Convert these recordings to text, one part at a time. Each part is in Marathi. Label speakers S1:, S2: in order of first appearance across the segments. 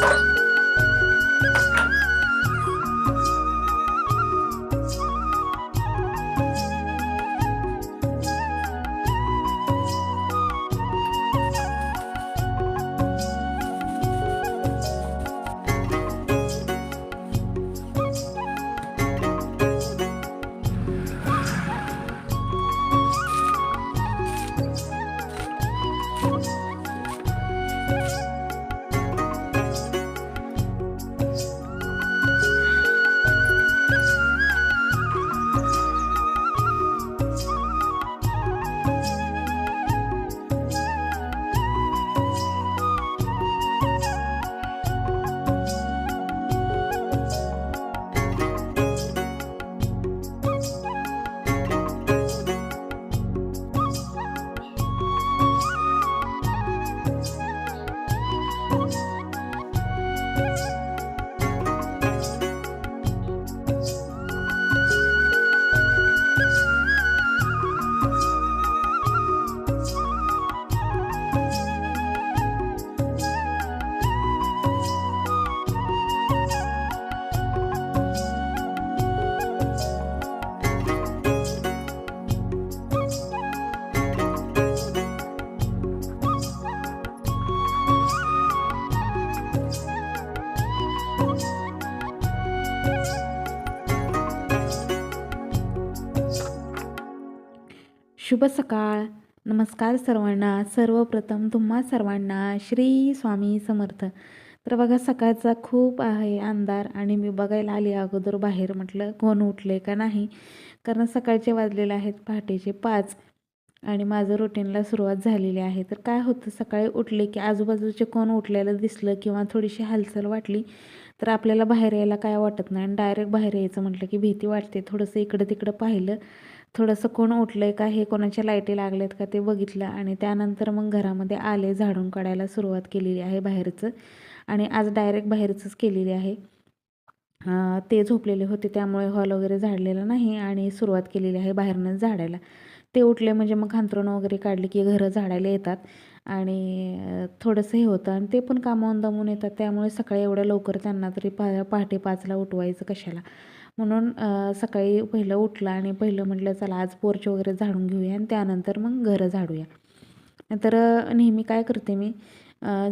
S1: Bye. शुभ सकाळ. नमस्कार सर्वांना. सर्वप्रथम तुम्हा सर्वांना श्री स्वामी समर्थ. तर बघा सकाळचा खूप आहे अंधार आणि मी बघायला आली अगोदर बाहेर. म्हटलं कोण उठले का नाही? कारण सकाळचे वाजलेले आहेत पहाटेचे पाच आणि माझं रुटीनला सुरुवात झालेली आहे. तर काय होतं सकाळी उठले की आजूबाजूचे कोण उठलेलं दिसलं किंवा थोडीशी हालचाल वाटली तर आपल्याला बाहेर यायला काय वाटत नाही आणि डायरेक्ट बाहेर यायचं म्हटलं की भीती वाटते. थोडंसं इकडं तिकडं पाहिलं थोडंसं कोण उठलं आहे का हे कोणाच्या लाईटी लागल्यात का ते बघितलं आणि त्यानंतर मग घरामध्ये आले झाडून काढायला सुरुवात केलेली आहे बाहेरचं. आणि आज डायरेक्ट बाहेरचंच केलेली आहे. ते झोपलेले होते त्यामुळे हॉल वगैरे झाडलेला नाही आणि सुरुवात केलेली आहे बाहेरनंच झाडायला. ते उठले म्हणजे मग खांतरण वगैरे काढले की घरं झाडायला येतात. आणि थोडंसं हे होतं आणि ते पण कामावून दमून येतात. त्यामुळे सकाळी एवढ्या लवकर त्यांना तरी पा पहाटे पाचला उठवायचं कशाला. म्हणून सकाळी पहिलं उठलं आणि पहिलं म्हटलं चला आज पोर्च वगैरे झाडून घेऊया आणि त्यानंतर मग घरं झाडूया. तर नेहमी काय करते मी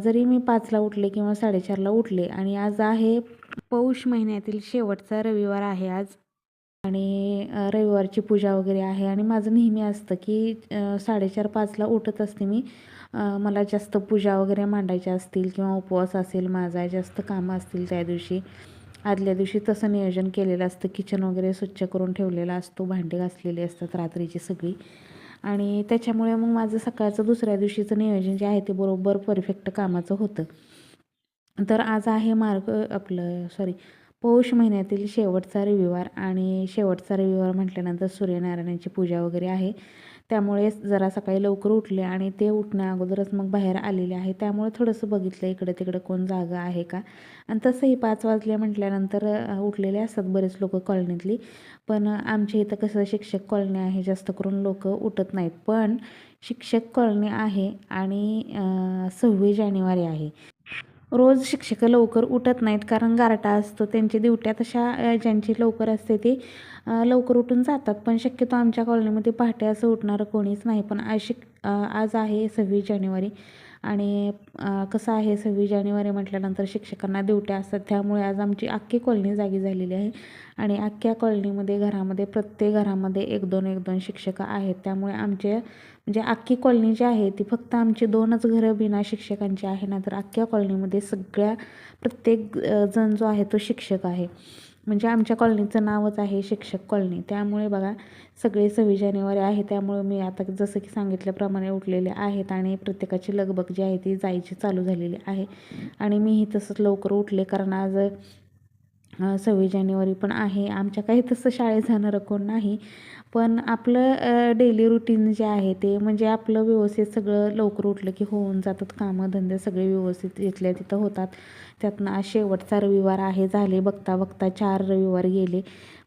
S1: जरी मी पाचला उठले किंवा साडेचारला उठले आणि आज आहे पौष महिन्यातील शेवटचा रविवार आहे आज आणि रविवारची पूजा वगैरे आहे आणि माझं नेहमी असतं की साडेचार पाचला उठत असते मी. मला जास्त पूजा वगैरे मांडायच्या असतील किंवा उपवास असेल माझा जास्त कामं असतील त्या दिवशी. आदल्या दिवशी तसं नियोजन केलेलं असतं. किचन वगैरे स्वच्छ करून ठेवलेला असतो. भांडी घासलेली असतात रात्रीची सगळी. आणि त्याच्यामुळे मग माझं सकाळचं दुसऱ्या दिवशीचं नियोजन जे आहे ते बरोबर परफेक्ट कामाचं होतं. तर आज आहे मार्ग आपलं सॉरी पौष महिन्यातील शेवटचा रविवार आणि शेवटचा रविवार म्हटल्यानंतर सूर्यनारायणाची पूजा वगैरे आहे. त्यामुळे जरा सकाळी लवकर उठले आणि ते उठण्या अगोदरच मग बाहेर आलेले आहे. त्यामुळे थोडंसं बघितलं इकडं तिकडं कोण जागा आहे का. आणि तसंही पाच वाजले म्हटल्यानंतर उठलेले असतात बरेच लोक कॉलनीतली. पण आमच्या इथं कसं शिक्षक कॉलनी आहे जास्त करून लोक उठत नाहीत. पण शिक्षक कॉलनी आहे आणि सव्वीस जानेवारी आहे. रोज शिक्षक लवकर उठत नाहीत कारण गारटा असतो. त्यांची दिवट्या तशा ज्यांची लवकर असते ती लवकर उठून जातात. पण शक्यतो आमच्या कॉलनीमध्ये पहाटे असं उठणारं कोणीच नाही. पण आज शिक आज आहे सव्वीस जानेवारी आणि कसं आहे सव्वीस जानेवारी म्हटल्यानंतर शिक्षकांना दिवट्या असतात. त्यामुळे आज आमची अख्खी कॉलनी जागी झालेली आहे आणि अख्ख्या कॉलनीमध्ये घरामध्ये प्रत्येक घरामध्ये एक दोन एक दोन शिक्षक आहेत. त्यामुळे आमचे म्हणजे अख्खी कॉलनी जी आहे ती फक्त आमची दोनच घरं बिना शिक्षकांची आहे ना तर अख्ख्या कॉलनीमध्ये सगळ्या प्रत्येक जण जो आहे तो शिक्षक आहे. म्हणजे आमच्या कॉलनीचं नावच आहे शिक्षक कॉलनी. त्यामुळे बघा सगळे सव्वीस जानेवारी आहे त्यामुळे मी आता जसं की सांगितल्याप्रमाणे उठलेले आहेत आणि प्रत्येकाची लगबग जी आहे ती जायची चालू झालेली आहे. आणि मीही तसंच लवकर उठले कारण आज सव्वीस जानेवारी पण आहे. आमच्या काही तसं शाळेत जाणारं कोण नाही. पण आपलं डेली रुटीन जे आहे ते म्हणजे आपलं व्यवस्थित सगळं लवकर उठलं की होऊन जातात कामं धंदे सगळे व्यवस्थित इथल्या तिथं होतात. त्यातनं आज शेवटचा रविवार आहे झाले बघता बघता चार रविवार गेले.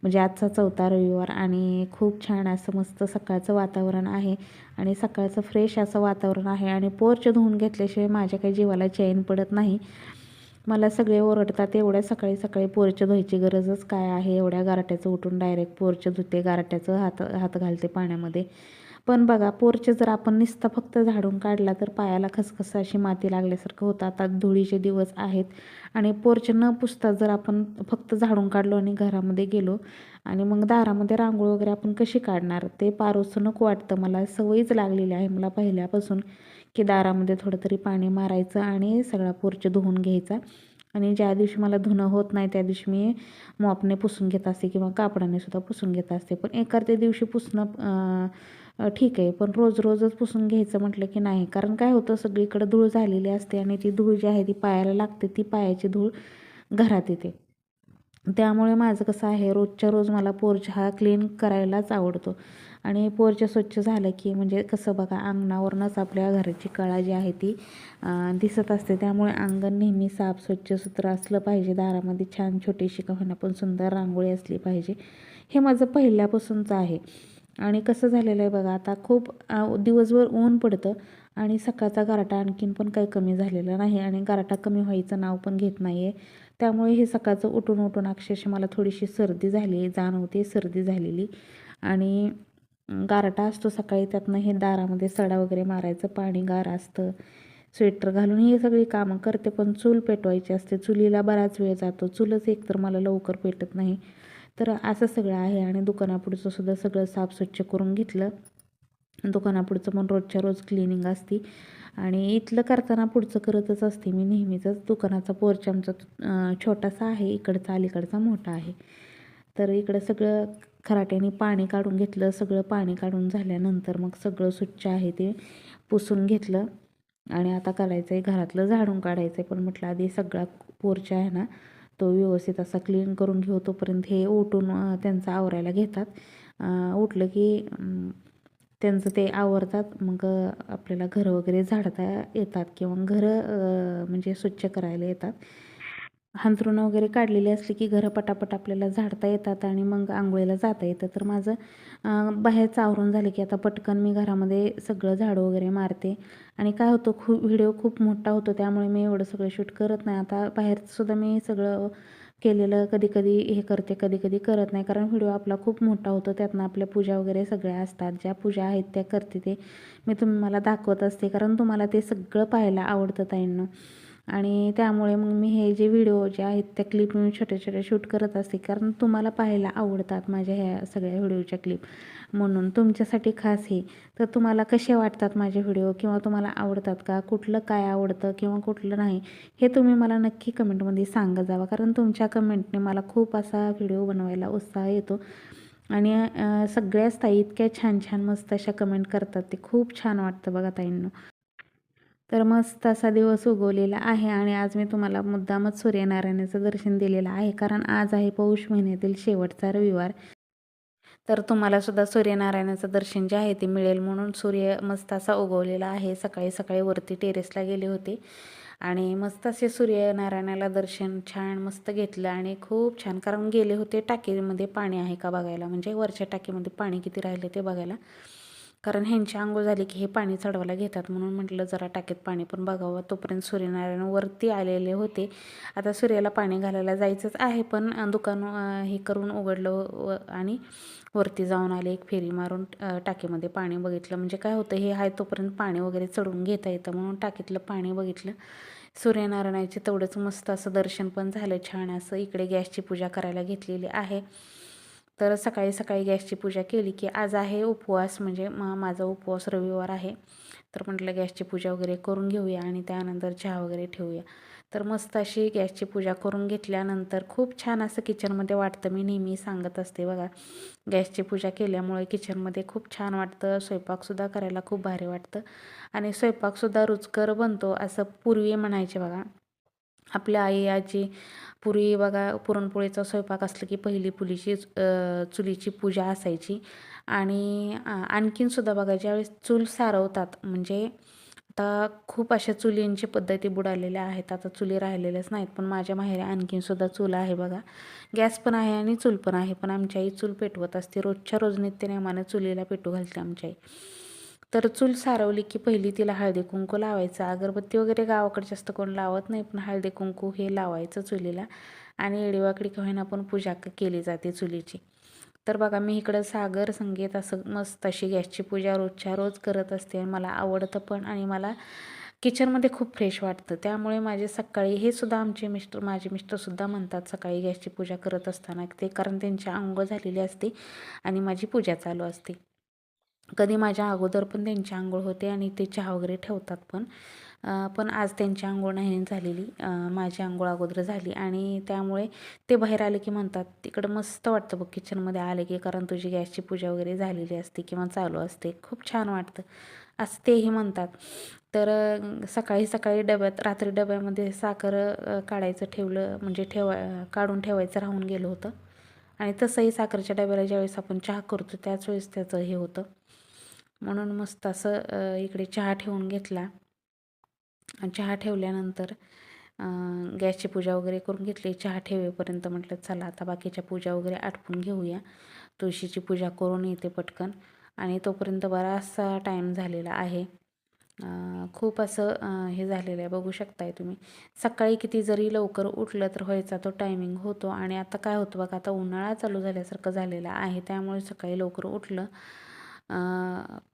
S1: म्हणजे आजचा चौथा रविवार आणि खूप छान असं मस्त सकाळचं वातावरण आहे आणि सकाळचं फ्रेश असं वातावरण आहे आणि पोर्च धुवून घेतल्याशिवाय माझ्या काही जीवाला चैन पडत नाही. मला सगळे ओरडतात एवढ्या सकाळी सकाळी पोरचं धुवायची गरजच काय आहे? एवढ्या गारट्याचं उठून डायरेक्ट पोरचं धुते गारट्याचं हात हात घालते पाण्यामध्ये. पण बघा पोरचे जर आपण नुसता फक्त झाडून काढला तर पायाला खसखस अशी माती लागल्यासारखं होतं. आता धुळीचे दिवस आहेत आणि पोरचे न पुसता जर आपण फक्त झाडून काढलो आणि घरामध्ये गेलो आणि मग दारामध्ये रांगोळ वगैरे आपण कशी काढणार? ते पारोसं नको वाटतं. मला सवयीच लागलेली आहे. मला पहिल्यापासून की दारामध्ये थोडं तरी पाणी मारायचं आणि सगळा पोर्च धुवून घ्यायचा. आणि ज्या दिवशी मला धुणं होत नाही त्या दिवशी मी मॉपने पुसून घेत असते किंवा कापडाने सुद्धा पुसून घेत असते. पण एखाद्या दिवशी पुसणं ठीक आहे. पण रोज रोजच पुसून घ्यायचं म्हटलं की नाही. कारण काय होतं सगळीकडं धूळ झालेली असते आणि ती धूळ जी आहे ती पायाला लागते ती पायाची धूळ घरात येते. त्यामुळे माझं कसं आहे रोजच्या रोज मला पोर्च हा क्लीन करायलाच आवडतो. आणि पोर्च स्वच्छ झालं की म्हणजे कसं बघा अंगणावरूनच आपल्या घराची कळा जी आहे ती दिसत असते. त्यामुळे अंगण नेहमी साफ स्वच्छ सुत्र असलं पाहिजे. दारामध्ये छान छोटीशी का होईना पण सुंदर रांगोळी असली पाहिजे. हे माझं पहिल्यापासूनचं आहे. आणि कसं झालेलं आहे बघा आता खूप दिवसभर ऊन पडतं आणि सकाळचा गारटा आणखीन पण काही कमी झालेला नाही आणि गारटा कमी व्हायचं नाव पण घेत नाही आहे त्यामुळे हे सकाळचं उठून उठून अक्षरशः मला थोडीशी सर्दी झाली जाणवते सर्दी झालेली. आणि गारटा असतो सकाळी त्यातनं हे दारामध्ये सडा वगैरे मारायचं पाणी गार असतं स्वेटर घालून ही सगळी कामं करते पण चूल पेटवायची असते. चुलीला बराच वेळ जातो. चूलच एकतर मला लवकर पेटत नाही. तर असं सगळं आहे आणि दुकानापुढचं सुद्धा सगळं साफ स्वच्छ करून घेतलं. दुकानापुढचं पण रोजच्या रोज क्लिनिंग असते. आणि इथलं करताना पुढचं करतच असते. मी नेहमीचंच दुकानाचा पोर्च आमचा छोटासा आहे. इकडचा अलीकडचा मोठा आहे. तर इकडं सगळं खराट्याने पाणी काढून घेतलं सगळं पाणी काढून झाल्यानंतर मग सगळं स्वच्छ आहे ते पुसून घेतलं. आणि आता करायचं आहे घरातलं झाडून काढायचं आहे पण म्हटलं आधी सगळा पोर्च आहे ना तो व्यवस्थित असा क्लीन करून घेऊ तोपर्यंत हे उठून त्यांचं आवरायला घेतात. उठलं की त्यांचं ते आवरतात मग आपल्याला घरं वगैरे झाडता येतात किंवा घरं म्हणजे स्वच्छ करायला येतात. हांतरुणं वगैरे काढलेली असली की घरं पटापट आपल्याला झाडता येतात आणि मग आंघोळीला जाता येतं. तर माझं बाहेरचं आवरून झालं की आता पटकन मी घरामध्ये सगळं झाडं वगैरे मारते. आणि काय होतं खूप व्हिडिओ खूप मोठा होतो त्यामुळे मी एवढं सगळं शूट करत नाही. आता बाहेरसुद्धा मी सगळं केलेलं कधी कधी हे करते कधी कधी करत नाही. कारण व्हिडिओ आपला खूप मोठा होतो त्यातनं आपल्या पूजा वगैरे सगळ्या असतात. ज्या पूजा आहेत त्या करते ते. मी तुम्हाला दाखवत असते कारण तुम्हाला ते सगळं पाहायला आवडतं ताईंना. आणि त्यामुळे मग मी हे जे व्हिडिओ जे आहेत त्या क्लिप मी छोट्या छोट्या शूट करत असते. कारण तुम्हाला पाहायला आवडतात माझ्या ह्या सगळ्या व्हिडिओच्या क्लिप म्हणून तुमच्यासाठी खास हे. तर तुम्हाला कसे वाटतात माझे व्हिडिओ? किंवा तुम्हाला आवडतात का? कुठलं काय आवडतं? किंवा कुठलं नाही? हे तुम्ही मला नक्की कमेंटमध्ये सांगत जावा. कारण तुमच्या कमेंटने मला खूप असा व्हिडिओ बनवायला उत्साह येतो. आणि सगळ्याच ताई इतक्या छान छान मस्त अशा कमेंट करतात. ते खूप छान वाटतं बघा ताईंनो. तर मस्त असा दिवस उगवलेला आहे आणि आज मी तुम्हाला मुद्दामच सूर्यनारायणाचं दर्शन दिलेलं आहे. कारण आज आहे पौष महिन्यातील शेवटचा रविवार. तर तुम्हाला सुद्धा सूर्यनारायणाचं दर्शन जे आहे ते मिळेल म्हणून सूर्य मस्त असा उगवलेला आहे. सकाळी सकाळी वरती टेरेसला गेले होते. आणि मस्त असे सूर्यनारायणाला दर्शन छान मस्त घेतलं आणि खूप छान. कारण गेले होते टाकीमध्ये पाणी आहे का बघायला? म्हणजे वरच्या टाकीमध्ये पाणी किती राहिले ते बघायला. कारण ह्यांची आंघोळ झाली की हे पाणी चढवायला घेतात म्हणून म्हटलं जरा टाकीत पाणी पण बघावं. तोपर्यंत सूर्यनारायण वरती आलेले होते. आता सूर्याला पाणी घालायला जायचंच आहे पण दुकान हे करून उघडलं आणि वरती जाऊन आले एक फेरी मारून टाकीमध्ये पाणी बघितलं. म्हणजे काय होतं हे आहे तोपर्यंत पाणी वगैरे चढवून घेता येतं म्हणून टाकीतलं पाणी बघितलं. सूर्यनारायणाचे तेवढंच मस्त असं दर्शन पण झालं छान असं इकडे गॅसची पूजा करायला घेतलेली आहे. तर सकाळी सकाळी गॅसची पूजा केली की आज आहे उपवास म्हणजे मा माझा उपवास रविवार आहे. तर म्हटलं गॅसची पूजा वगैरे करून घेऊया आणि त्यानंतर चहा वगैरे ठेवूया. तर मस्त अशी गॅसची पूजा करून घेतल्यानंतर खूप छान असं किचनमध्ये वाटतं. मी नेहमी सांगत असते बघा गॅसची पूजा केल्यामुळे किचनमध्ये खूप छान वाटतं. स्वयंपाकसुद्धा करायला खूप भारी वाटतं. आणि स्वयंपाकसुद्धा रुचकर बनतो असं पूर्वी म्हणायचे बघा. आपल्या आई आजी पूर्वी बघा पुरणपोळीचा स्वयंपाक असलं की पहिली पुलीची चुलीची पूजा असायची. आणि आणखीनसुद्धा बघा ज्यावेळेस चूल सारवतात म्हणजे आता खूप अशा चुलींची पद्धती बुडालेल्या आहेत. आता चुली राहिलेल्याच नाहीत पण माझ्या माहेरी आणखीनसुद्धा चूल आहे बघा. गॅस पण आहे आणि चूल पण आहे पण आमच्या आई चूल पेटवत असते. रोजच्या रोज नित्यनेमाने चुलीला पेटू घालते आमच्या आई. तर चूल सारवली की पहिली तिला हळदी कुंकू लावायचं. अगरबत्ती वगैरे गावाकडे जास्त कोण लावत नाही पण हळदी कुंकू हे लावायचं चुलीला. आणि एडीवाकडी का होईना पण पूजा क- केली जाते चुलीची. तर बघा मी इकडं सागर संगीत असं मस्त अशी गॅसची पूजा रोजच्या रोज करत असते मला आवडतं पण आणि मला किचनमध्ये खूप फ्रेश वाटतं. त्यामुळे माझे सकाळी हे सुद्धा आमचे मिस्टर माझे मिस्टरसुद्धा म्हणतात सकाळी गॅसची पूजा करत असताना ते कारण त्यांची अंग झालेली असते आणि माझी पूजा चालू असते. कधी माझ्या अगोदर पण त्यांची आंघोळ होते आणि ते चहा वगैरे ठेवतात पण. पण आज त्यांची आंघोळ नाही झालेली. माझी आंघोळ अगोदर झाली आणि त्यामुळे ते बाहेर आले की म्हणतात तिकडं मस्त वाटतं बघ किचनमध्ये आले की कारण तुझी गॅसची पूजा वगैरे झालेली असते किंवा चालू असते. खूप छान वाटतं. असं तेही म्हणतात. तर सकाळी सकाळी डब्यात रात्री डब्यामध्ये साखर काढायचं ठेवलं म्हणजे ठेवा काढून ठेवायचं राहून गेलं होतं. आणि तसंही साखरेच्या डब्याला ज्यावेळेस आपण चहा करतो त्याच वेळेस त्याचं हे होतं. म्हणून मस्त असं इकडे चहा ठेवून घेतला. चहा ठेवल्यानंतर गॅसची पूजा वगैरे करून घेतली. चहा ठेवेपर्यंत म्हटलं चला आता बाकीच्या पूजा वगैरे आटपून घेऊया. तुळशीची पूजा करून येते पटकन. आणि तोपर्यंत बराचसा टाईम झालेला आहे. खूप असं हे झालेलं आहे. बघू शकताय तुम्ही. सकाळी किती जरी लवकर उठलं तर व्हायचा तो टायमिंग होतो. आणि आता काय होतं बघा आता उन्हाळा चालू झाल्यासारखं झालेला आहे. त्यामुळे सकाळी लवकर उठलं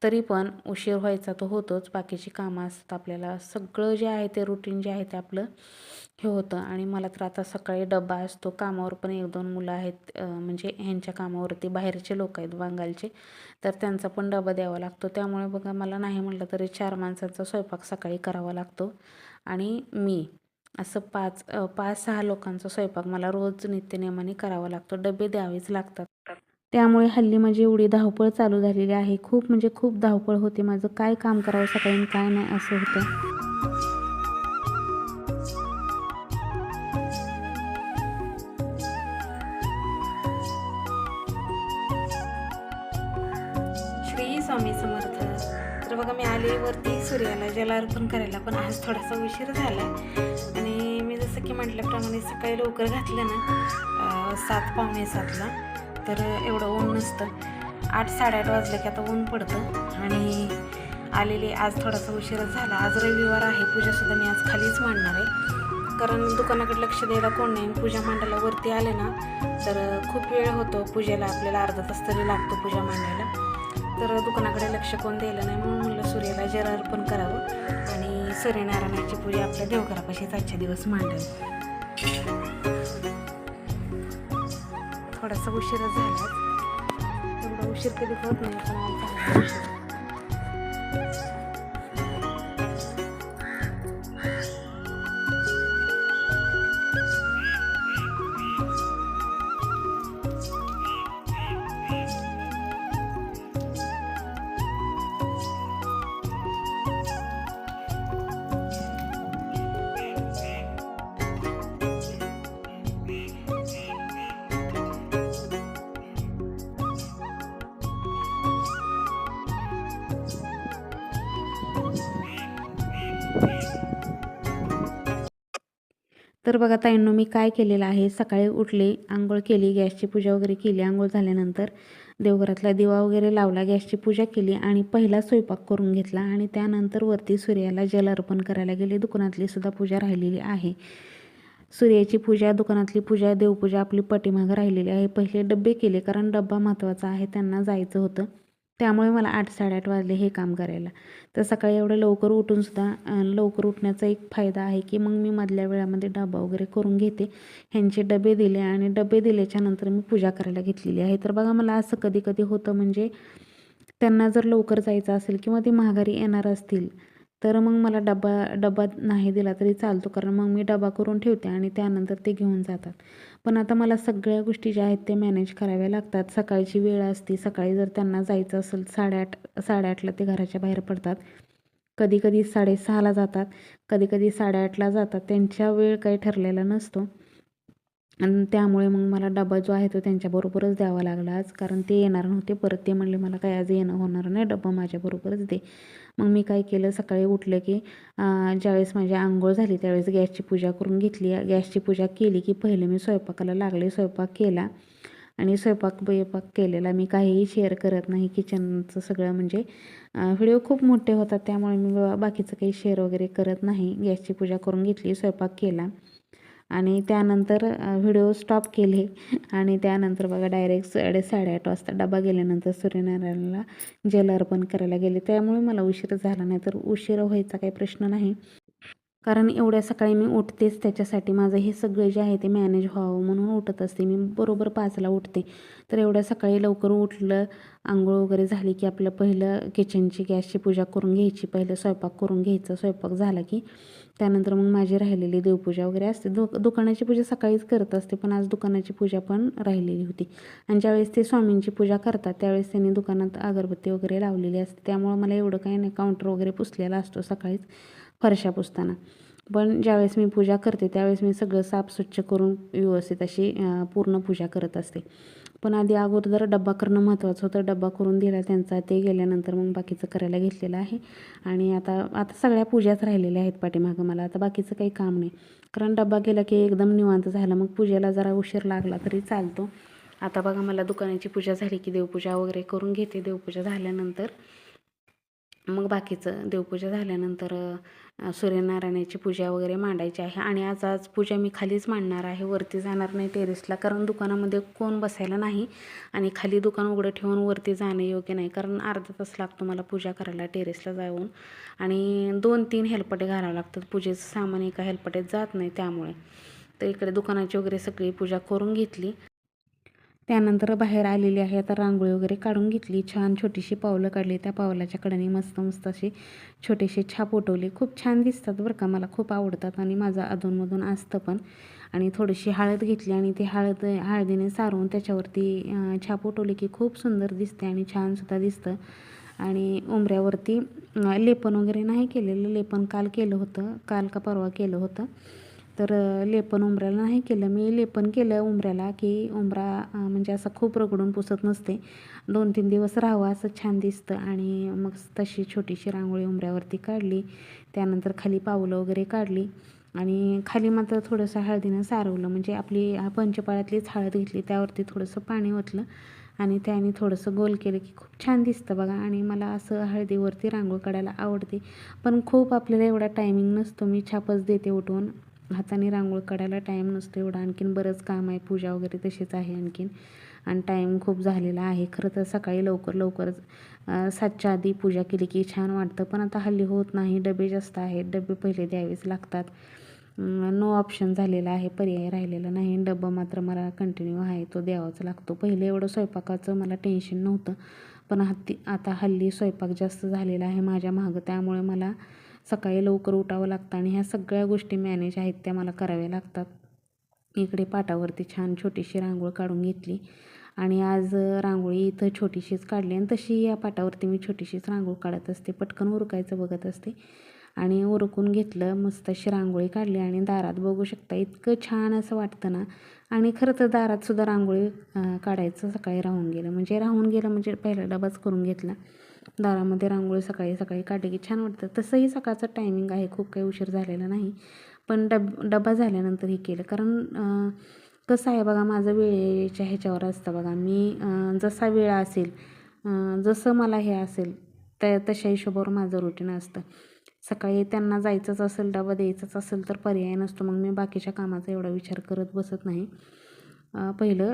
S1: तरी पण उशीर व्हायचा तो होतोच. बाकीची कामं असतात आपल्याला. सगळं जे आहे ते रुटीन जे आहे ते आपलं हे होतं. आणि मला तर आता सकाळी डबा असतो. कामावर पण एक दोन मुलं आहेत. म्हणजे ह्यांच्या कामावरती बाहेरचे लोक आहेत बंगालचे. तर त्यांचा पण डबा द्यावा लागतो. त्यामुळे बघा मला नाही म्हटलं तरी चार माणसांचा स्वयंपाक सकाळी करावा लागतो. आणि मी असं पाच पाच सहा लोकांचा स्वयंपाक मला रोज नित्यनियमाने करावा लागतो. डबे द्यावेच लागतात. त्यामुळे हल्ली माझी एवढी धावपळ चालू झालेली आहे. खूप म्हणजे खूप धावपळ होते. माझं काय काम करावं सकाळी काय नाही असं होतं. श्री स्वामी समर्थ. तर बघा मी आले वरती सूर्याला जलार्पण करायला पण आज थोडासा उशीर झाला आणि मी जसं की म्हटल्याप्रमाणे सकाळी लवकर घातलं ना सात पावणे सातला. तर एवढं ऊन नसतं. आठ साडेआठ वाजले की आता ऊन पडतं. आणि आलेली आज थोडासा उशीरच झाला. आज रविवार आहे. पूजासुद्धा मी आज खालीच मांडणार आहे. कारण दुकानाकडे लक्ष द्यायला कोण नाही. पूजा मांडायला वरती आले ना तर खूप वेळ होतो पूजेला. आपल्याला अर्धा तास तरी लागतो पूजा मांडायला. तर दुकानाकडे लक्ष कोण द्यायला नाही म्हणून म्हणलं सूर्याला जरा अर्पण करावं. आणि सूर्यनारायणाची पूजा आपल्या देवघरापाशीच आजच्या दिवस मांडावी. थोडासा उशीरच झाला एवढा उशीर कधी होत नाही पण आज तर बघा ताईंनो मी काय केलेलं आहे? सकाळी उठले आंघोळ केली गॅसची पूजा वगैरे केली. आंघोळ झाल्यानंतर देवघरातला दिवा वगैरे लावला गॅसची पूजा केली आणि पहिला स्वयंपाक करून घेतला आणि त्यानंतर वरती सूर्याला जल अर्पण करायला गेले. दुकानातली सुद्धा पूजा राहिलेली आहे. सूर्याची पूजा दुकानातली पूजा देवपूजा आपली पाठीमागं राहिलेली आहे. पहिले डब्बे केले कारण डब्बा महत्त्वाचा आहे त्यांना जायचं होतं. त्यामुळे मला आठ साडेआठ वाजले हे काम करायला. तर सकाळी एवढं लवकर उठूनसुद्धा लवकर उठण्याचा एक फायदा आहे की मग मी मधल्या वेळामध्ये डबा वगैरे करून घेते. ह्यांचे डबे दिले आणि डबे दिल्याच्या नंतर मी पूजा करायला घेतलेली आहे. तर बघा मला असं कधी कधी होतं म्हणजे त्यांना जर लवकर जायचं असेल किंवा ते महागारी येणार असतील तर मग मला डबा डबा नाही दिला तरी चालतो. कारण मग मी डबा करून ठेवते आणि त्यानंतर ते घेऊन जातात. पण आता मला सगळ्या गोष्टी ज्या आहेत ते मॅनेज कराव्या लागतात. सकाळची वेळ असते. सकाळी जर त्यांना जायचं असेल साडेआठ साडेआठला ते घराच्या बाहेर पडतात. कधी कधी साडेसहाला जातात. कधी कधी साडेआठला जातात. त्यांच्या वेळ काही ठरलेला नसतो. आणि त्यामुळे मग मला डबा जो आहे तो त्यांच्याबरोबरच द्यावा लागला आज. कारण ते येणार नव्हते. परत ते म्हणले मला काय आज येणं होणार नाही. डबा माझ्याबरोबरच दे. मग मी काय केलं सकाळी उठलं की ज्यावेळेस माझी आंघोळ झाली त्यावेळेस गॅसची पूजा करून घेतली. गॅसची पूजा केली की पहिले मी स्वयंपाकाला लागले. स्वयंपाक केला. आणि स्वयंपाक बियपाक केलेला. मी काहीही शेअर करत नाही. किचनचं सगळं म्हणजे व्हिडिओ खूप मोठे होतात. त्यामुळे मी बाकीचं काही शेअर वगैरे करत नाही. गॅसची पूजा करून घेतली. स्वयंपाक केला. आणि त्यानंतर व्हिडिओ स्टॉप केले. आणि त्यानंतर बघा डायरेक्ट साडे साडेआठ वाजता डबा गेल्यानंतर सूर्यनारायणाला जल अर्पण करायला गेले. त्यामुळे मला उशीर झाला नाही तर उशीर व्हायचा काही प्रश्न नाही. कारण एवढ्या सकाळी मी उठतेच त्याच्यासाठी. माझं हे सगळं जे आहे ते मॅनेज व्हावं म्हणून उठत असते. मी बरोबर पाचला उठते. तर एवढ्या सकाळी लवकर उठलं आंघोळ वगैरे झाली की आपलं पहिलं किचनची गॅसची पूजा करून घ्यायची. पहिलं स्वयंपाक करून घ्यायचं. स्वयंपाक झाला की त्यानंतर मग माझी राहिलेली देवपूजा वगैरे असते. दु दुकानाची पूजा सकाळीच करत असते पण आज दुकानाची पूजा पण राहिलेली होती. आणि ज्यावेळेस ते स्वामींची पूजा करतात त्यावेळेस त्यांनी दुकानात अगरबत्ती वगैरे लावलेली असते. त्यामुळं मला एवढं काही नाही. काउंटर वगैरे पुसलेला असतो सकाळीच. फरशा पुसताना. पण ज्यावेळेस मी पूजा करते त्यावेळेस मी सगळं साफ स्वच्छ करून व्यवस्थित अशी पूर्ण पूजा करत असते. पण आधी अगोदर डब्बा करणं महत्त्वाचं होतं. डब्बा करून दिला त्यांचा ते गेल्यानंतर मग बाकीचं करायला घेतलेलं आहे. आणि आता आता सगळ्या पूजाच राहिलेल्या आहेत पाठीमागं मला. आता बाकीचं काही काम नाही. कारण डब्बा गेला की एकदम निवांत झाला. मग पूजेला जरा उशीर लागला तरी चालतो. आता बघा मला दुकानाची पूजा झाली की देवपूजा वगैरे करून घेते. देवपूजा झाल्यानंतर मग बाकीचं देवपूजा झाल्यानंतर सूर्यनारायणाची पूजा वगैरे मांडायची आहे आणि आज आज पूजा मी खालीच मांडणार आहे. वरती जाणार नाही टेरेसला कारण दुकानामध्ये कोण बसायला नाही आणि खाली दुकान उघडं ठेवून वरती जाणं योग्य नाही कारण अर्धा तास लागतो मला पूजा करायला टेरेसला जाऊन. आणि दोन तीन हेलपटे घालावं लागतात. पूजेचं सामान एका हेलपटेत जात नाही त्यामुळे. तर इकडे दुकानाची वगैरे सगळी पूजा करून घेतली. त्यानंतर बाहेर आलेली आहे. आता रांगोळी वगैरे काढून घेतली. छान छोटीशी पावलं काढली. त्या पावलाच्या कडेने मस्त मस्त असे छोटेसे छाप उठवले. खूप छान दिसतात बरं का. मला खूप आवडतात आणि माझं अधूनमधून असतं पण. आणि थोडीशी हळद घेतली आणि ती हळद हळदीने सारून त्याच्यावरती छाप उठवली की खूप सुंदर दिसते आणि छानसुद्धा दिसतं. आणि उंबऱ्यावरती लेपन वगैरे नाही केलेलं. लेपन काल केलं होतं. काल का परवा केलं होतं. तर लेपन उंबऱ्याला नाही केलं. मी लेपन केलं उंबऱ्याला की उंबरा म्हणजे असं खूप रगडून पुसत नसते. दोन तीन दिवस राहावं असं छान दिसतं आणि मग तशी छोटीशी रांगोळी उंबऱ्यावरती काढली. त्यानंतर खाली पावलं वगैरे काढली आणि खाली मात्र थोडंसं हळदीनं सारवलं. म्हणजे आपली पंचपाळ्यातलीच हळद घेतली त्यावरती थोडंसं पाणी ओतलं आणि त्याने थोडंसं गोल केलं की खूप छान दिसतं बघा आणि मला असं हळदीवरती रांगोळी काढायला आवडते. पण खूप आपल्याला एवढा टायमिंग नसतो. मी छापच देते उठून. हाताने रांगोळ काढायला टाईम नसतो एवढा. आणखीन बरंच काम आहे. पूजा वगैरे तशीच आहे आणखीन. आणि टाईम खूप झालेला आहे. खरं तर सकाळी लवकर लवकरच सातच्या आधी पूजा केली की छान वाटतं. पण आता हल्ली होत नाही. डबे जास्त आहेत. डबे पहिले द्यावेच लागतात. नो ऑप्शन झालेला आहे. पर्याय राहिलेला नाही. डबा मात्र मला कंटिन्यू आहे. तो द्यावाच लागतो. पहिले एवढं स्वयंपाकाचं मला टेन्शन नव्हतं. पण हत्ती आता हल्ली स्वयंपाक जास्त झालेला आहे माझ्या मागं. त्यामुळे मला सकाळी लवकर उठावं लागतं आणि ह्या सगळ्या गोष्टी मॅनेज आहेत त्या मला कराव्या लागतात. इकडे पाटावरती छान छोटीशी रांगोळ काढून घेतली आणि आज रांगोळी इथं छोटीशीच काढली आणि तशी या पाटावरती मी छोटीशीच रांगोळ काढत असते. पटकन उरकायचं बघत असते. आणि उरकून घेतलं मस्त अशी रांगोळी काढली आणि दारात बघू शकता इतकं छान असं वाटतं ना. आणि खरं तर दारातसुद्धा रांगोळी काढायचं सकाळी राहून गेलं. म्हणजे राहून गेलं म्हणजे पहिला डबाच करून घेतला. दारामध्ये रांगोळी सकाळी सकाळी काढली की छान वाटतं. तसंही सकाळचं टायमिंग आहे खूप काही उशीर झालेला नाही. पण डब डबा झाल्यानंतर हे केलं. कारण कसं आहे बघा माझं वेळेच्या ह्याच्यावर असतं बघा. मी जसा वेळ असेल जसं मला हे असेल त्या तशा हिशोबावर माझं रुटीन असतं. सकाळी त्यांना जायचंच असेल डबा द्यायचाच असेल तर पर्याय नसतो. मग मी बाकीच्या कामाचा एवढा विचार करत बसत नाही. पहिलं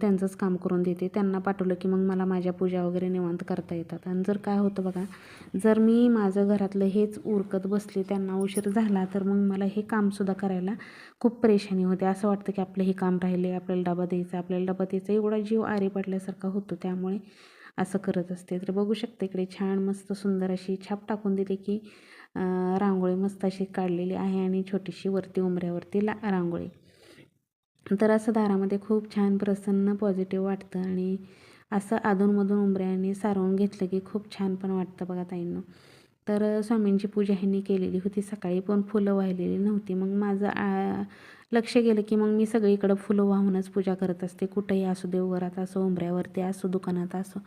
S1: त्यांचंच काम करून देते. त्यांना पाठवलं की मग मला माझ्या पूजा वगैरे निवांत करता येतात. आणि जर काय होतं बघा जर मी माझं घरातलं हेच उरकत बसले त्यांना उशीर झाला तर मग मला हे कामसुद्धा करायला खूप परेशानी होते. असं वाटतं की आपलं हे काम राहिले आपल्याला डबा द्यायचा आपल्याला डबा द्यायचा. एवढा जीव आरे पडल्यासारखा होतो. त्यामुळे असं करत असते. तर बघू शकते इकडे छान मस्त सुंदर अशी छाप टाकून दिली की रांगोळी मस्त अशी काढलेली आहे आणि छोटीशी वरती उंबऱ्यावरती ला रांगोळी. तर असं दारामध्ये खूप छान प्रसन्न पॉझिटिव्ह वाटतं आणि असं अधूनमधून उंबऱ्याने सारवून घेतलं की खूप छान पण वाटतं बघा ताईंनो. तर स्वामींची पूजा ह्यांनी केलेली होती. सकाळी पण फुलं वाहिलेली नव्हती. मग माझं आ, लक्ष गेलं की मग मी सगळीकडं फुलं वाहूनच पूजा करत असते. कुठंही असो देवघरात असो उंबऱ्यावरती असो दुकानात असो.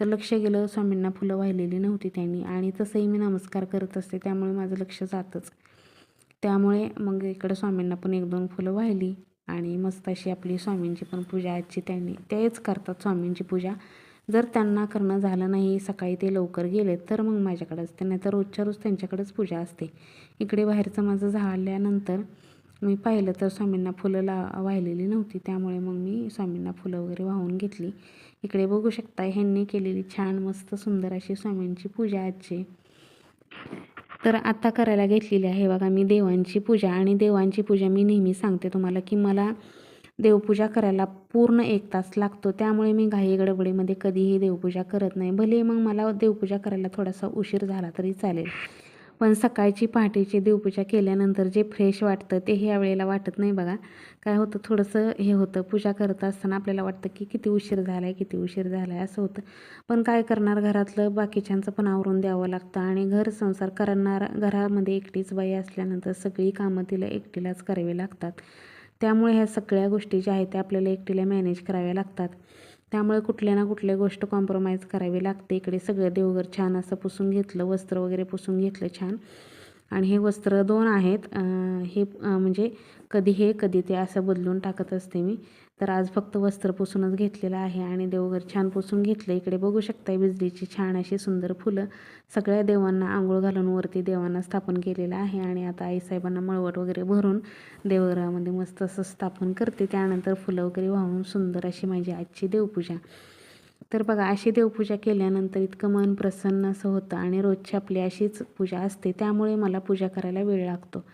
S1: तर लक्ष गेलं स्वामींना फुलं वाहिलेली नव्हती त्यांनी. आणि तसंही मी नमस्कार करत असते. त्यामुळे माझं लक्ष जातंच. त्यामुळे मग इकडं स्वामींना पण एक दोन फुलं वाहिली. आणि मस्त अशी आपली स्वामींची पण पूजा आजची त्यांनी तेच करतात स्वामींची पूजा. जर त्यांना करणं झालं नाही सकाळी ते लवकर गेले तर मग माझ्याकडे असते नाही तर रोजच्या रोज त्यांच्याकडेच पूजा असते. इकडे बाहेरचं माझं झाल्यानंतर मी पाहिलं तर स्वामींना फुलं ला वाहिलेली नव्हती त्यामुळे मग मी स्वामींना फुलं वगैरे वाहून घेतली. इकडे बघू शकता ह्यांनी केलेली छान मस्त सुंदर अशी स्वामींची पूजा आजची. तर आत्ता करायला घेतलेली आहे. बघा मी देवांची पूजा आणि देवांची पूजा मी नेहमी सांगते तुम्हाला की मला देवपूजा करायला पूर्ण एक तास लागतो. त्यामुळे मी घाई गडबडीमध्ये कधीही देवपूजा करत नाही. भले मग मला देवपूजा करायला थोडासा उशीर झाला तरी चालेल. पण सकाळची पहाटेची देवपूजा केल्यानंतर जे फ्रेश वाटतं ते ह्या वेळेला वाटत नाही बघा. काय होतं थोडंसं हे होतं पूजा करत असताना आपल्याला वाटतं की किती उशीर झाला आहे किती उशीर झाला आहे असं होतं. पण काय करणार घरातलं बाकीच्यांचं पण आवरून द्यावं लागतं आणि घर संसार करणार घरामध्ये एकटीच बाई असल्यानंतर सगळी कामं तिला एकटीलाच करावी लागतात. त्यामुळे ह्या सगळ्या गोष्टी ज्या आहेत त्या आपल्याला एकटीला मॅनेज कराव्या लागतात. त्यामुळे कुठल्या ना कुठल्या गोष्ट कॉम्प्रोमाइज करावी लागते. इकडे सगळं देवघर छान असं पुसून घेतलं वस्त्र वगैरे पुसून घेतलं छान. आणि हे वस्त्र दोन आहेत. हे म्हणजे कधी हे कधी ते असं बदलून टाकत असते मी. तर आज फक्त वस्त्र पुसूनच घेतलेलं आहे आणि देवघर छान पुसून घेतलं. इकडे बघू शकता बिजलीची छान अशी सुंदर फुलं. सगळ्या देवांना आंघोळ घालून वरती देवांना स्थापन केलेलं आहे आणि आता आईसाहेबांना मळवट वगैरे भरून देवघरामध्ये मस्त असं स्थापन करते. त्यानंतर फुलं वगैरे वाहून सुंदर अशी माझी आजची देवपूजा. तर बघा अशी देवपूजा केल्यानंतर इतकं मन प्रसन्न असं होतं आणि रोजची आपली अशीच पूजा असते. त्यामुळे मला पूजा करायला वेळ लागतो.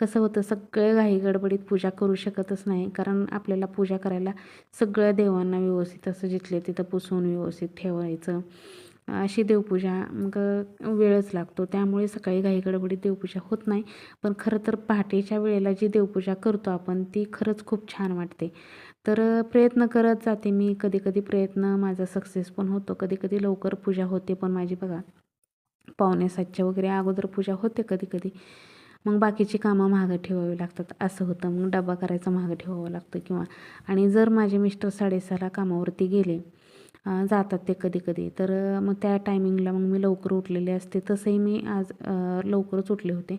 S1: कसं होतं सगळं घाई गडबडीत पूजा करू शकतच नाही. कारण आपल्याला पूजा करायला सगळ्या देवांना व्यवस्थित असं जिथले तिथं पुसून व्यवस्थित ठेवायचं. अशी देवपूजा मग वेळच लागतो. त्यामुळे सकाळी घाई गडबडीत देवपूजा होत नाही. पण खरं तर पहाटेच्या वेळेला जी देवपूजा करतो आपण ती खरंच खूप छान वाटते. तर प्रयत्न करत जाते मी. कधी कधी प्रयत्न माझा सक्सेस पण होतो. कधी कधी लवकर पूजा होते पण माझी बघा पावणे सातच्या वगैरे अगोदर पूजा होते कधी कधी मग बाकीची कामं मागं ठेवावी लागतात. असं होतं. मग डबा करायचा मागं ठेवावं लागतं किंवा आणि जर माझे मिस्टर साडेसहाला कामावरती गेले जातात ते कधी कधी तर मग त्या टायमिंगला मग मी लवकर उठलेले असते. तसंही मी आज लवकरच उठले होते.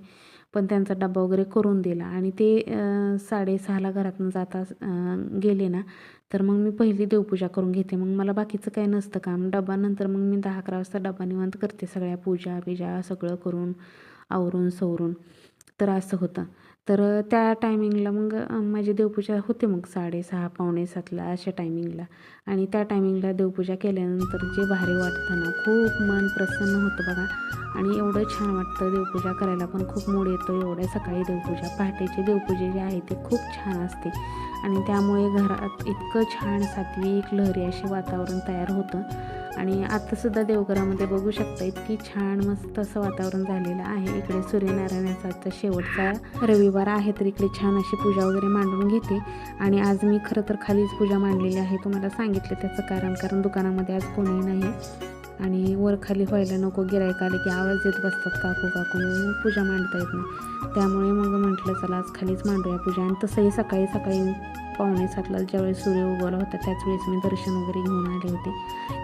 S1: पण त्यांचा डबा वगैरे करून दिला आणि ते साडेसहाला घरातून जाता गेले ना तर मग मी पहिली देवपूजा करून घेते. मग मला बाकीचं काही नसतं काम. डबा नंतर मग मी दहा अकरा वाजता डबा निवांत करते. सगळ्या पूजा बिजा सगळं करून आवरून सवरून. तर असं होतं. तर त्या टायमिंगला मग माझी देवपूजा होते मग साडेसहा पावणे सातला अशा टायमिंगला आणि त्या टायमिंगला देवपूजा केल्यानंतर जे भारी वाटतं ना खूप मन प्रसन्न होतं बघा. आणि एवढं छान वाटतं देवपूजा करायला पण खूप मूड येतो एवढ्या सकाळी देवपूजा. पहाटेची देवपूजा जी आहे ती खूप छान असते. आणि त्यामुळे घरात इतकं छान सात्विक लहरी असे वातावरण तयार होतं. आणि आत्तासुद्धा देवघरामध्ये बघू शकता इतकी छान मस्त असं वातावरण झालेलं आहे. इकडे सूर्यनारायणाचा आजचा शेवटचा रविवार आहे तर इकडे छान अशी पूजा वगैरे मांडून घेते. आणि आज मी खरं तर खालीच पूजा मांडलेली आहे तुम्हाला सांगितलं त्याचं कारण कारण दुकानामध्ये आज कोणीही नाही. आणि वर खाली व्हायला नको गिरायक आले की आवाज येत बसतात काकू काकू मग पूजा मांडता येत नाही. त्यामुळे मग म्हटलं चला आज खालीच मांडूया पूजा. आणि तसंही सकाळी सकाळी पावणे सातला ज्यावेळेस सूर्य उगवला होता त्याच वेळेस मी दर्शन वगैरे घेऊन आले होते.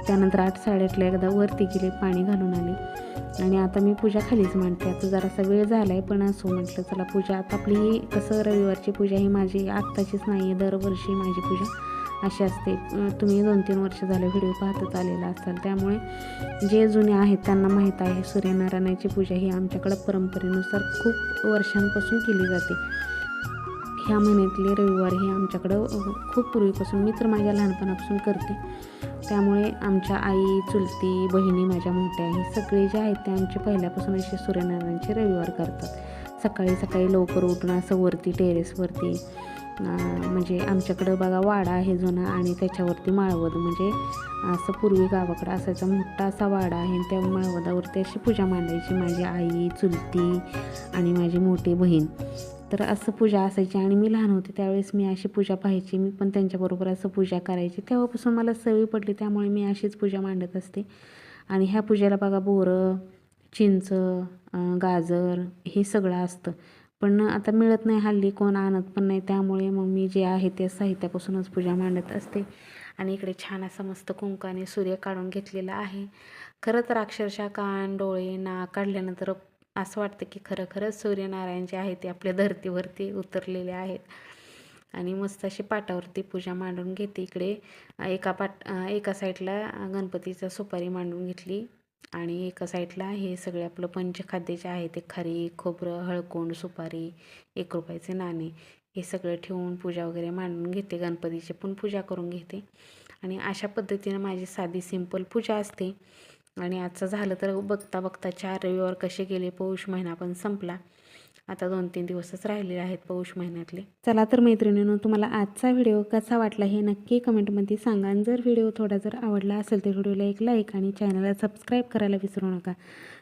S1: त्यानंतर आठ साडेआठला एकदा वरती गेले पाणी घालून आले. आणि आता मी पूजा खालीच मांडते. आता जरासा वेळ झाला आहे पण असो म्हटलं चला पूजा. आता आपली ही कसं रविवारची पूजा ही माझी आत्ताचीच नाही आहे दरवर्षी माझी पूजा अशी असते. तुम्ही दोन तीन वर्ष झाले व्हिडिओ पाहतच आलेला असाल. त्यामुळे जे जुने आहेत त्यांना माहीत आहे सूर्यनारायणाची पूजा ही आमच्याकडं परंपरेनुसार खूप वर्षांपासून केली जाते. ह्या महिन्यातले रविवार हे आमच्याकडं खूप पूर्वीपासून मी तर माझ्या लहानपणापासून करते. त्यामुळे आमच्या आई चुलती बहिणी माझ्या मोठ्या हे सगळे जे आहेत ते आमचे पहिल्यापासून असे सूर्यनारायणचे रविवार करतात. सकाळी सकाळी लवकर उठून असं वरती टेरेसवरती म्हणजे आमच्याकडं बघा वाडा आहे जुना आणि त्याच्यावरती माळवद. म्हणजे असं पूर्वी गावाकडं असायचा मोठा असा वाडा आहे त्या माळवदावरती अशी पूजा मांडायची माझी आई चुलती आणि माझी मोठी बहीण. तर असं पूजा असायची आणि मी लहान होते त्यावेळेस मी अशी पूजा पाहायची. मी पण त्यांच्याबरोबर असं पूजा करायची. तेव्हापासून मला सवय पडली त्यामुळे मी अशीच पूजा मांडत असते. आणि ह्या पूजेला बघा बोरं चिंच गाजर हे सगळं असतं. पण आता मिळत नाही हल्ली कोण आणत पण नाही. त्यामुळे मग मी जे आहे ते साहित्यापासूनच पूजा मांडत असते. आणि इकडे छान असं मस्त कुंकाने सूर्य काढून घेतलेला आहे. खरं तर अक्षरशः कान डोळे नाक काढल्यानंतर असं वाटतं की खरं खरंच सूर्यनारायण जे आहे ते आपल्या धर्तीवरती उतरलेले आहेत.
S2: आणि मस्त अशी पाटावरती पूजा मांडून घेते इकडे. एका पाट एका साईडला गणपतीचा सुपारी मांडून घेतली आणि एका साईडला हे सगळे आपलं पंचखाद्य जे आहे ते खारी खोबरं हळकोंड सुपारी एक रुपयाचे नाणे हे सगळं ठेवून पूजा वगैरे मांडून घेते. गणपतीची पण पूजा करून घेते. आणि अशा पद्धतीनं माझी साधी सिंपल पूजा असते. आणि आजचं झालं तर बघता बघता चार रविवार कसे गेले पौष महिना पण संपला. आता दोन तीन दिवसच राहिलेले आहेत पौष महिन्यातले.
S1: चला तर मैत्रिणींनो तुम्हाला आजचा व्हिडिओ कसा वाटला हे नक्की कमेंटमध्ये सांगा. आणि जर व्हिडिओ थोडा जर आवडला असेल तर व्हिडिओला एक लाईक आणि चॅनलला सबस्क्राईब करायला विसरू नका.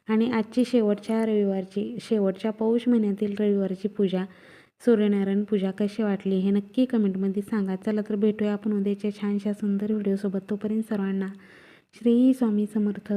S1: आणि आजची शेवटच्या रविवारची शेवटच्या पौष महिन्यातील रविवारची पूजा सूर्यनारायण पूजा कशी वाटली हे नक्की कमेंटमध्ये सांगा. चला तर भेटूया आपण उद्याच्या छानशा सुंदर व्हिडिओसोबत. तोपर्यंत सर्वांना श्री स्वामी समर्थ.